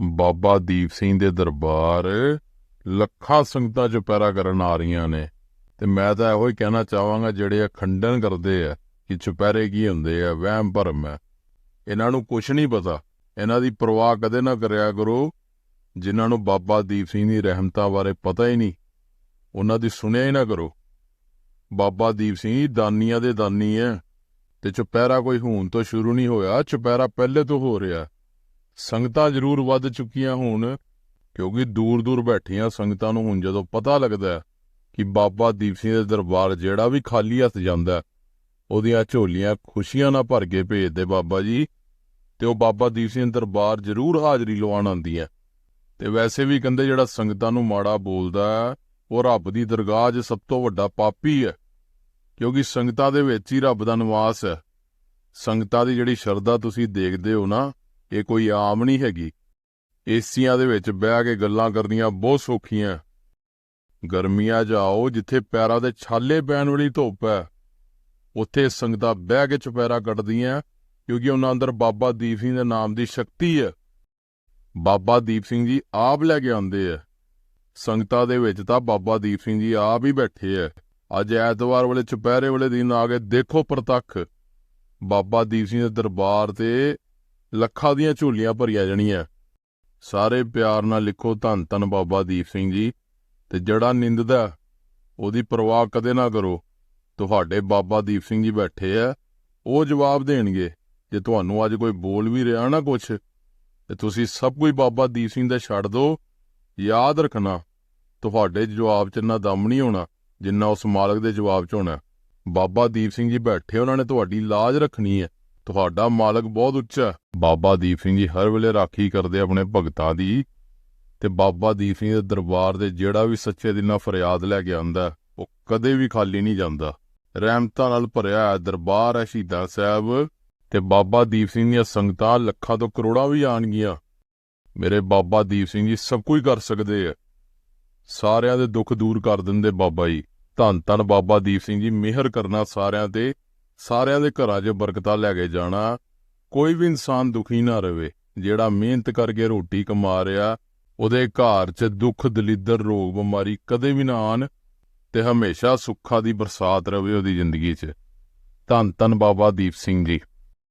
ਬਾਬਾ ਦੀਪ ਸਿੰਘ ਦੇ ਦਰਬਾਰ ਲੱਖਾਂ ਸੰਗਤਾਂ ਚੁਪਹਿਰਾ ਕਰਨ ਆ ਰਹੀਆਂ ਨੇ। ਤੇ ਮੈਂ ਤਾਂ ਇਹੋ ਹੀ ਕਹਿਣਾ ਚਾਹਾਂਗਾ, ਜਿਹੜੇ ਅਖੰਡਨ ਕਰਦੇ ਆ ਕਿ ਚੁਪਹਿਰੇ ਕੀ ਹੁੰਦੇ ਆ, ਵਹਿਮ ਭਰਮ ਹੈ ਇਹਨਾਂ ਨੂੰ ਕੁਝ ਨਹੀਂ ਪਤਾ। ਇਹਨਾਂ ਦੀ ਪਰਵਾਹ ਕਦੇ ਨਾ ਕਰਿਆ ਕਰੋ। ਜਿਨ੍ਹਾਂ ਨੂੰ ਬਾਬਾ ਦੀਪ ਸਿੰਘ ਦੀ ਰਹਿਮਤਾਂ ਬਾਰੇ ਪਤਾ ਹੀ ਨਹੀਂ, ਉਹਨਾਂ ਦੀ ਸੁਣਿਆ ਹੀ ਨਾ ਕਰੋ। ਬਾਬਾ ਦੀਪ ਸਿੰਘ ਦਾਨੀਆਂ ਦੇ ਦਾਨੀ ਹੈ ਤੇ ਚੁਪਹਿਰਾ ਕੋਈ ਹੁਣ ਤੋਂ ਸ਼ੁਰੂ ਨਹੀਂ ਹੋਇਆ। ਚੁਪਹਿਰਾ ਪਹਿਲੇ ਤੋਂ ਹੋ ਰਿਹਾ। ਸੰਗਤਾਂ ਜ਼ਰੂਰ ਵੱਧ ਚੁੱਕੀਆਂ ਹੁਣ ਕਿਉਂਕਿ ਦੂਰ ਦੂਰ ਬੈਠੀਆਂ ਸੰਗਤਾਂ ਨੂੰ ਹੁਣ ਜਦੋਂ ਪਤਾ ਲੱਗਦਾ ਕਿ ਬਾਬਾ ਦੀਪ ਸਿੰਘ ਦੇ ਦਰਬਾਰ ਜਿਹੜਾ ਵੀ ਖਾਲੀ ਹੱਥ ਜਾਂਦਾ ਉਹਦੀਆਂ ਝੋਲੀਆਂ ਖੁਸ਼ੀਆਂ ਨਾਲ ਭਰ ਕੇ ਭੇਜਦੇ ਬਾਬਾ ਜੀ ਤੇ ਉਹ ਬਾਬਾ ਦੀਪ ਸਿੰਘ ਦਰਬਾਰ ਜ਼ਰੂਰ ਹਾਜ਼ਰੀ ਲਵਾਉਣ ਆਉਂਦੀ ਹੈ। ਤੇ ਵੈਸੇ ਵੀ ਕਹਿੰਦੇ ਜਿਹੜਾ ਸੰਗਤਾਂ ਨੂੰ ਮਾੜਾ ਬੋਲਦਾ ਹੈ, ਉਹ ਰੱਬ ਦੀ ਦਰਗਾਹ 'ਚ ਸਭ ਤੋਂ ਵੱਡਾ ਪਾਪੀ ਹੈ ਕਿਉਂਕਿ ਸੰਗਤਾਂ ਦੇ ਵਿੱਚ ਹੀ ਰੱਬ ਦਾ ਨਿਵਾਸ ਹੈ। ਸੰਗਤਾਂ ਦੀ ਜਿਹੜੀ ਸ਼ਰਧਾ ਤੁਸੀਂ ਦੇਖਦੇ ਹੋ ਨਾ ਇਹ ਕੋਈ ਆਮ ਨਹੀਂ ਹੈਗੀ। ਏਸੀਆਂ ਦੇ ਵਿੱਚ ਬਹਿ ਕੇ ਗੱਲਾਂ ਕਰਨੀਆਂ ਬਹੁਤ ਸੌਖੀਆਂ। ਗਰਮੀਆਂ ਜਾਓ ਜਿੱਥੇ ਪੈਰਾਂ ਦੇ ਛਾਲੇ ਪੈਣ ਵਾਲੀ ਧੁੱਪ ਹੈ। ਉੱਥੇ ਸੰਗਤਾਂ ਬਹਿ ਕੇ ਚੁਪੈਰਾ ਕੱਟਦੀਆਂ ਕਿਉਂਕਿ ਉਹਨਾਂ ਅੰਦਰ ਬਾਬਾ ਦੀਪ ਸਿੰਘ ਦੇ ਨਾਮ ਦੀ ਸ਼ਕਤੀ ਹੈ। ਬਾਬਾ ਦੀਪ ਸਿੰਘ ਜੀ ਆਪ ਲੈ ਕੇ ਆਉਂਦੇ ਆ। ਸੰਗਤਾਂ ਦੇ ਵਿੱਚ ਤਾਂ ਬਾਬਾ ਦੀਪ ਸਿੰਘ ਜੀ ਆਪ ਹੀ ਬੈਠੇ ਆ। ਅੱਜ ਐਤਵਾਰ ਵਾਲੇ, ਚੁਪਹਿਰੇ ਵਾਲੇ ਦਿਨ ਆ ਕੇ ਦੇਖੋ ਪ੍ਰਤੱਖ। ਬਾਬਾ ਦੀਪ ਸਿੰਘ ਦੇ ਦਰਬਾਰ ਤੇ ਲੱਖਾਂ ਦੀਆਂ ਝੋਲੀਆਂ ਭਰੀਆਂ ਜਾਣੀਆਂ। ਸਾਰੇ ਪਿਆਰ ਨਾਲ ਲਿਖੋ ਧੰਨ ਧੰਨ ਬਾਬਾ ਦੀਪ ਸਿੰਘ ਜੀ, ਤੇ ਜਿਹੜਾ ਨਿੰਦਦਾ, ਉਹਦੀ ਪਰਵਾਹ ਕਦੇ ਨਾ ਕਰੋ। ਤੁਹਾਡੇ ਬਾਬਾ ਦੀਪ ਸਿੰਘ ਜੀ ਬੈਠੇ ਆ, ਉਹ ਜਵਾਬ ਦੇਣਗੇ, ਜੇ ਤੁਹਾਨੂੰ ਅੱਜ ਕੋਈ ਬੋਲ ਵੀ ਰਿਹਾ ਨਾ ਕੁਛ, ਤੇ ਤੁਸੀਂ ਸਭ ਕੁਝ ਬਾਬਾ ਦੀਪ ਸਿੰਘ ਦਾ ਛੱਡ ਦਿਓ ਯਾਦ ਰੱਖਣਾ, ਤੁਹਾਡੇ ਜਵਾਬ 'ਚ ਨਾ ਦਮ ਨਹੀਂ ਹੋਣਾ, ਜਿੰਨਾ ਉਸ ਮਾਲਕ ਦੇ ਜਵਾਬ 'ਚ ਹੋਣਾ। ਬਾਬਾ ਦੀਪ ਸਿੰਘ ਜੀ ਬੈਠੇ ਉਹਨਾਂ ਨੇ ਤੁਹਾਡੀ ਲਾਜ ਰੱਖਣੀ ਹੈ। ਤੁਹਾਡਾ ਮਾਲਕ ਬਹੁਤ ਉੱਚਾ ਹੈ। ਬਾਬਾ ਦੀਪ ਸਿੰਘ ਜੀ ਹਰ ਵੇਲੇ ਰਾਖੀ ਕਰਦੇ ਆਪਣੇ ਭਗਤਾਂ ਦੀ। ਤੇ ਬਾਬਾ ਦੀਪ ਸਿੰਘ ਦੇ ਦਰਬਾਰ ਦੇ ਜਿਹੜਾ ਵੀ ਸੱਚੇ ਦਿਲ ਨਾਲ ਫਰਿਆਦ ਲੈ ਕੇ ਆਉਂਦਾ ਉਹ ਕਦੇ ਵੀ ਖਾਲੀ ਨਹੀਂ ਜਾਂਦਾ। ਰਹਿਮਤਾਂ ਨਾਲ ਭਰਿਆ ਹੈ ਦਰਬਾਰ ਹੈ ਸ਼ਹੀਦਾਂ ਸਾਹਿਬ। ਤੇ ਬਾਬਾ ਦੀਪ ਸਿੰਘ ਦੀਆਂ ਸੰਗਤਾਂ ਲੱਖਾਂ ਤੋਂ ਕਰੋੜਾਂ ਵੀ ਆਣਗੀਆਂ ਮੇਰੇ ਬਾਬਾ ਦੀਪ ਸਿੰਘ ਜੀ ਸਭ ਕੁਝ ਕਰ ਸਕਦੇ ਆ। ਸਾਰਿਆਂ ਦੇ ਦੁੱਖ ਦੂਰ ਕਰ ਦਿੰਦੇ ਬਾਬਾ ਜੀ। ਧੰਨ ਧੰਨ ਬਾਬਾ ਦੀਪ ਸਿੰਘ ਜੀ, ਮਿਹਰ ਕਰਨਾ ਸਾਰਿਆਂ ਤੇ। ਸਾਰਿਆਂ ਦੇ ਘਰਾਂ 'ਚ ਬਰਕਤਾਂ ਲੈ ਕੇ ਜਾਣਾ। ਕੋਈ ਵੀ ਇਨਸਾਨ ਦੁਖੀ ਨਾ ਰਵੇ। ਜਿਹੜਾ ਮਿਹਨਤ ਕਰਕੇ ਰੋਟੀ ਕਮਾ ਰਿਹਾ, ਉਹਦੇ ਘਰ 'ਚ ਦੁੱਖ, ਦਲਿੱਦਰ, ਰੋਗ, ਬਿਮਾਰੀ ਕਦੇ ਵੀ ਨਾ ਆਣ ਤੇ ਹਮੇਸ਼ਾ ਸੁੱਖਾਂ ਦੀ ਬਰਸਾਤ ਰਵੇ ਉਹਦੀ ਜ਼ਿੰਦਗੀ 'ਚ। ਧੰਨ ਧੰਨ ਬਾਬਾ ਦੀਪ ਸਿੰਘ ਜੀ।